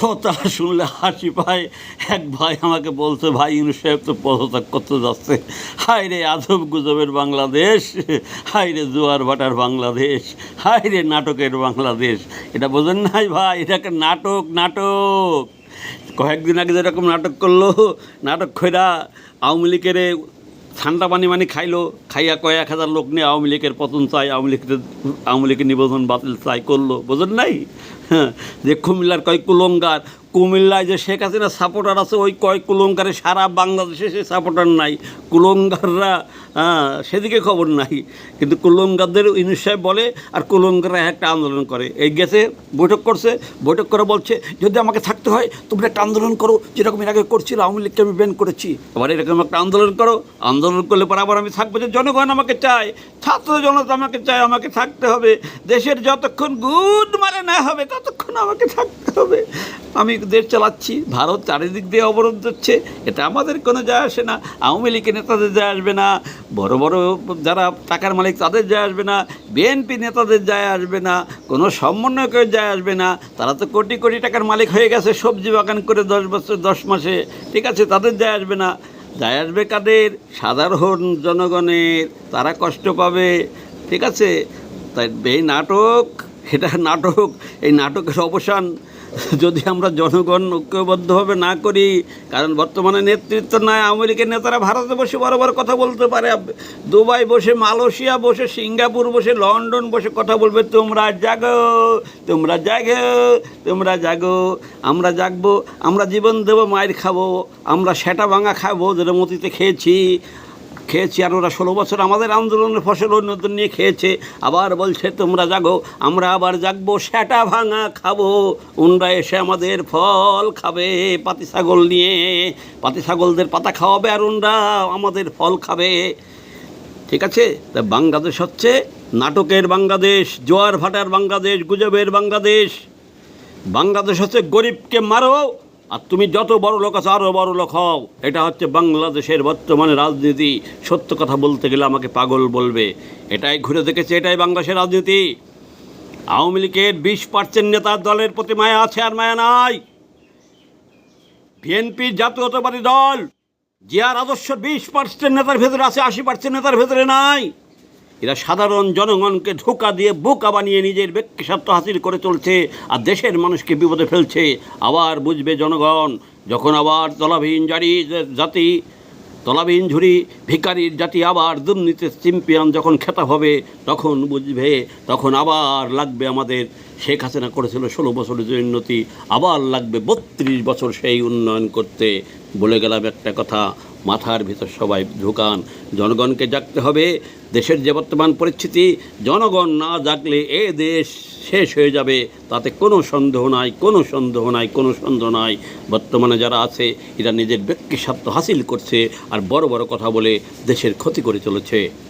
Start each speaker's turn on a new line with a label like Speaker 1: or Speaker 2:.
Speaker 1: কথা শুনলে হাসি পায়। এক ভাই আমাকে বলছে, ভাই, ইউনুস সাহেব তো পদত্যাগ করতে যাচ্ছে। হায় রে আজব গুজবের বাংলাদেশ, হায় রে জোয়ার ভাটার বাংলাদেশ, হায় রে নাটকের বাংলাদেশ। এটা বোঝেন নাই ভাই এটাকে নাটক নাটক। কয়েকদিন আগে যেরকম নাটক করল, নাটক খৈরা আওয়ামী লীগের ঠান্ডা পানি মানি খাইলো, খাইয়া কয়েক হাজার লোক নিয়ে আওয়ামী লীগের পতন চাই, আওয়ামী লীগের আওয়ামী লীগের নিবন্ধন বাতিল চাই করল। বোঝেন নাই? যে কুমিল্লার কয় কুলঙ্গার কুমিল্লায় যে শেখ হাসিনা সাপোর্টার আছে, ওই কয় কুলঙ্গারে সারা বাংলাদেশে সে সাপোর্টার নাই। কুলঙ্গাররা হ্যাঁ সেদিকে খবর নাই। কিন্তু কুলঙ্গারদের ইউনুস বলে, আর কুলঙ্গাররা একটা আন্দোলন করে। এই গেছে, বৈঠক করছে, বৈঠক করে বলছে, যদি আমাকে থাকতে হয়, তোমরা একটা আন্দোলন করো, যেরকম এর আগে করছিল, আওয়ামী লীগকে আমি ব্যান করেছি। আবার এরকম একটা আন্দোলন করো। আন্দোলন করলে পর আবার আমি থাকব যে জনগণ আমাকে চায়, ছাত্র জনতা আমাকে চায়, আমাকে থাকতে হবে। দেশের যতক্ষণ গুড মারে না হবে, ততক্ষণ আমাকে থাকতে হবে। আমি দেশ চালাচ্ছি, ভারত চারিদিক দিয়ে অবরোধ হচ্ছে এটা আমাদের কোনো যায় আসে না, আওয়ামী লীগের নেতাদের যায় আসবে না, বড় বড় যারা টাকার মালিক তাদের যায় আসবে না বিএনপি নেতাদের যায় আসবে না, কোনো সমন্বয়কের যায় আসবে না, তারা তো কোটি কোটি টাকার মালিক হয়ে গেছে, সবজি বাগান করে দশ বছর, দশ মাসে, ঠিক আছে, তাদের যায় আসবে না। যায় আসবে কাদের? সাধারণ জনগণের, তারা কষ্ট পাবে, ঠিক আছে? তাই এই নাটক এটা নাটক, এই নাটকের অবসান যদি আমরা জনগণ ঐক্যবদ্ধভাবে না করি, কারণ বর্তমানে নেতৃত্ব নয় আওয়ামী লীগের নেতারা ভারতে বসে বড় কথা বলতে পারে দুবাই বসে, মালয়েশিয়া বসে, সিঙ্গাপুর বসে, লন্ডন বসে কথা বলবে, তোমরা জাগো তোমরা জাগো তোমরা জাগো, আমরা জাগবো, আমরা জীবন দেবো, মায়ের খাব, আমরা সেটা ভাঙা খাব, যেটা মতিতে খেয়েছি খেয়েছি আর ওরা ষোলো বছর আমাদের আন্দোলনের ফসল উন্নয়ন নিয়ে খেয়েছে। আবার বলছে, তোমরা জাগো, আমরা আবার জাগবো, সেটা ভাঙা খাব। ওনরা এসে আমাদের ফল খাবে পাতি ছাগল নিয়ে। পাতি ছাগলদের পাতা খাওয়াবে আর ওনরা আমাদের ফল খাবে। ঠিক আছে? তা বাংলাদেশ হচ্ছে নাটকের বাংলাদেশ, জোয়ার ভাটার বাংলাদেশ, গুজবের বাংলাদেশ। বাংলাদেশ হচ্ছে গরিবকে মারো আর তুমি যত বড় লোক আছো আরও বড় লোক হও। এটা হচ্ছে বাংলাদেশের বর্তমানে রাজনীতি। সত্য কথা বলতে গেলে আমাকে পাগল বলবে। এটাই ঘুরে দেখেছে, এটাই বাংলাদেশের রাজনীতি। আওয়ামী লীগের বিশ পার্সেন্ট নেতার দলের প্রতি মায়া আছে আর মায়া নাই। বিএনপি জাতীয়তাবাদী দল জিয়ার আদর্শ বিশ পার্সেন্ট নেতার ভেতরে আছে, আশি পার্সেন্ট নেতার ভেতরে নাই। এরা সাধারণ জনগণকে ধোকা দিয়ে বোকা বানিয়ে নিজের ব্যক্তি স্বার্থ হাসিল করে চলছে আর দেশের মানুষকে বিপদে ফেলছে। আবার বুঝবে জনগণ, যখন আবার তলাবিহীন জারি জাতি, তলাবিহীন ঝুরি ভিকারির জাতি আবার দুর্নীতির চ্যাম্পিয়ন যখন খেতাব হবে, তখন বুঝবে, তখন আবার লাগবে আমাদের। শেখ হাসিনা করেছিল ষোলো বছরের যে উন্নতি, আবার লাগবে বত্রিশ বছর সেই উন্নয়ন করতে। বলে গেলাম একটা কথা মাথার ভিতর সবাই ঢুকান জনগণকে জাগতে হবে। দেশের যে বর্তমান পরিস্থিতি, জনগণ না জাগলে এ দেশ শেষ হয়ে যাবে। তাতে কোনো সন্দেহ নাই, কোনো সন্দেহ নাই, কোনো সন্দেহ নাই। বর্তমানে যারা আছে, এরা নিজের ব্যক্তি স্বার্থ হাসিল করছে আর বড় বড় কথা বলে দেশের ক্ষতি করে চলেছে।